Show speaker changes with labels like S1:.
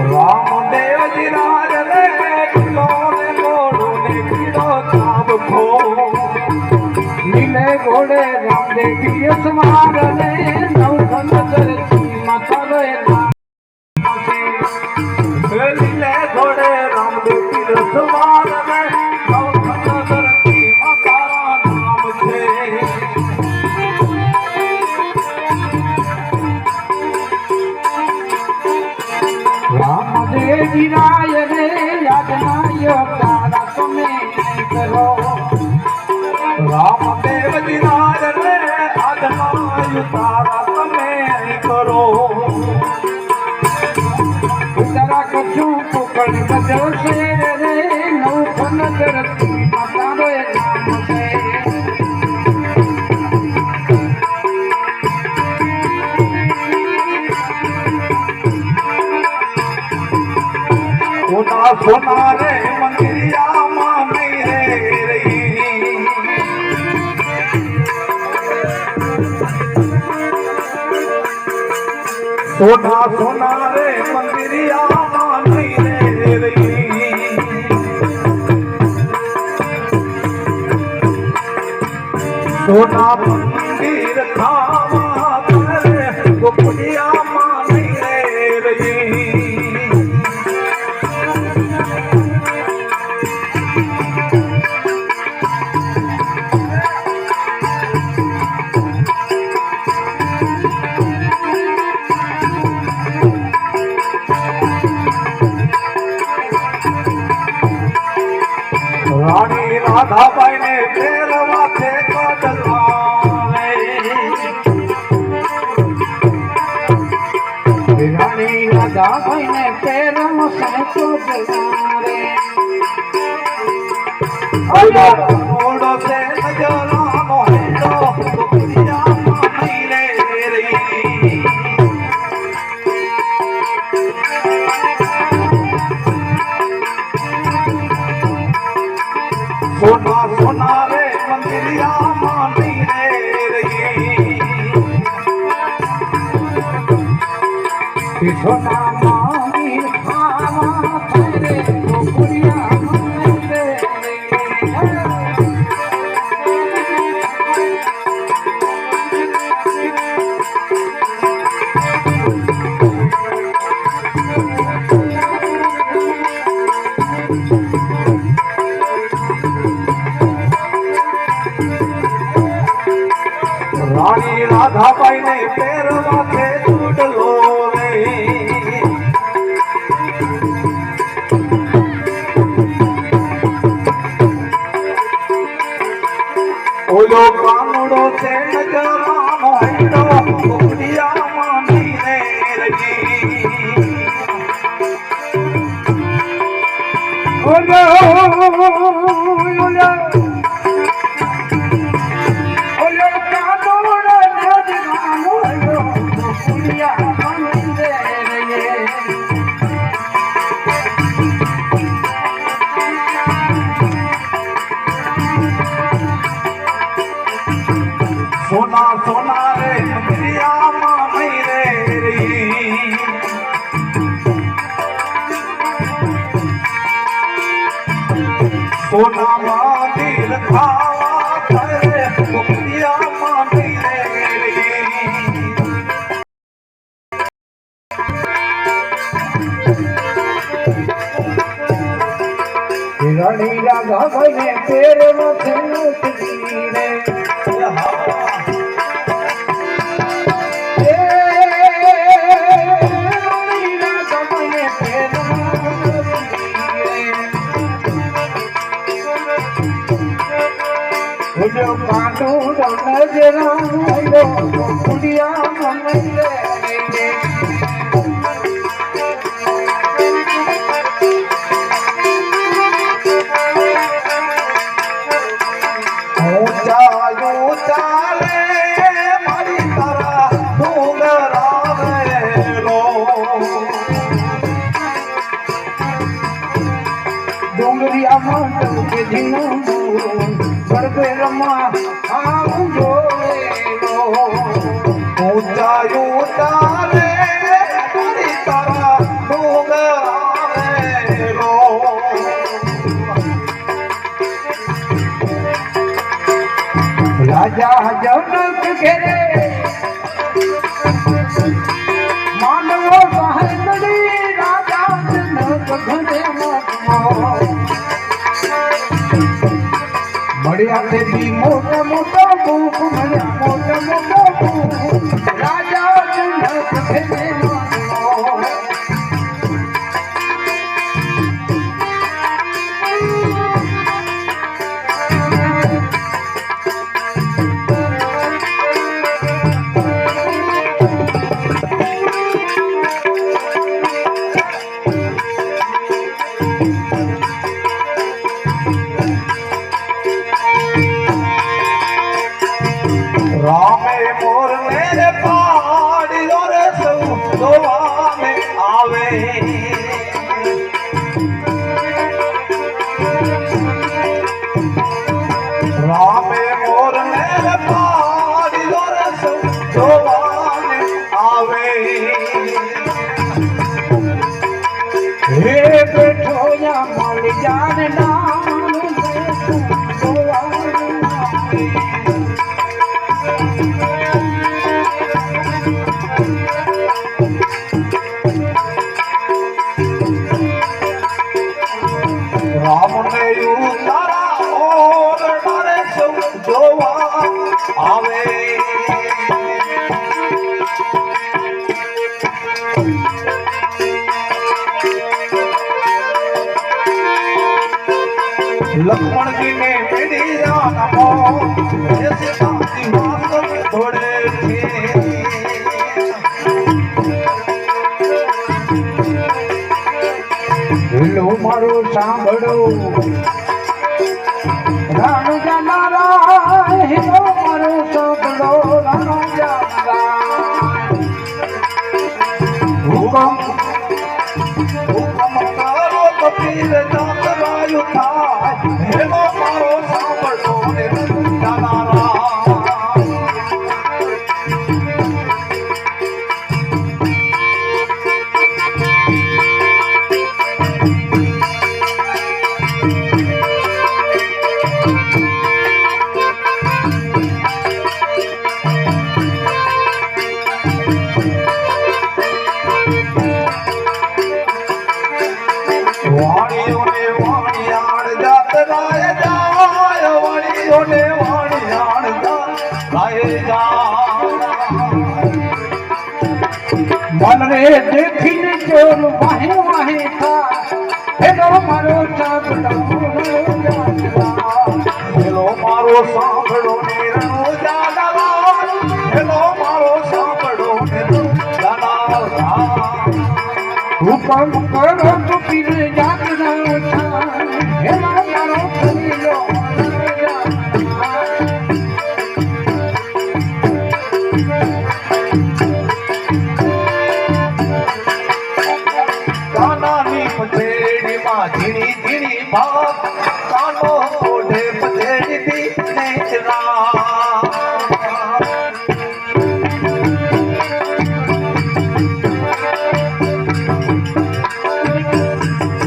S1: રામદેવજી રાજ રે કિલો ને મોડો ને પીળો ચાપ ખો.
S2: નીલે ઘોડે રામદેવી યશમાર રામદેવી રાય રે યાદનાય તારા તમે કરો
S1: રામદેવજી રાજ રે આજના તારા તમે કરો
S2: તારા કોકણ બજલ છે રે નવ ધરતી
S1: સોના સોના રે મંદિરિયામાં નહીં રે રહી સોના સોના રે મંદિરિયામાં નહીં રે
S2: જનારે
S1: ઓલો ઓલો છે નજરાનો હેડો, ગોપડિયામાં નહીં રે રહી. સોના સોના રે મંદિરિયામાં નહીં રે રહી.
S2: પીઠોના
S1: રાણી રાધાબાઈ ને પહેરવા છે ચૂડલો રે ઓલો કાનુડો છે નજરાનો હેડો ગોપડિયામાં નહીં રે.
S2: ઓલો ઓલો ઓલો
S1: સોના મંદિર ખાવા કરે ગોપડિયામાં નહીં રે રહી.
S2: રાણી રાધા ભાઈને
S1: பாண்டோ மன்னஜராயோ புதியா மன்னே pero más aún
S2: yo બેઠો યા મળી જાન
S1: મેળી
S2: મનરે દેખીને ચોર વાહે વાહે થા હેલો મારો સાંભળો રાણુ જાનારા
S1: હેલો મારો સાંભળો ને રણો જાનારા હેલો મારો સાંભળો ને જાનારા
S2: હુકમ કરો તો પીર ના થા
S1: કાનાની પછેડીમાં ઝીણી ઝીણી ભાગ કાનો કોઢે પછેડી દી ને રાત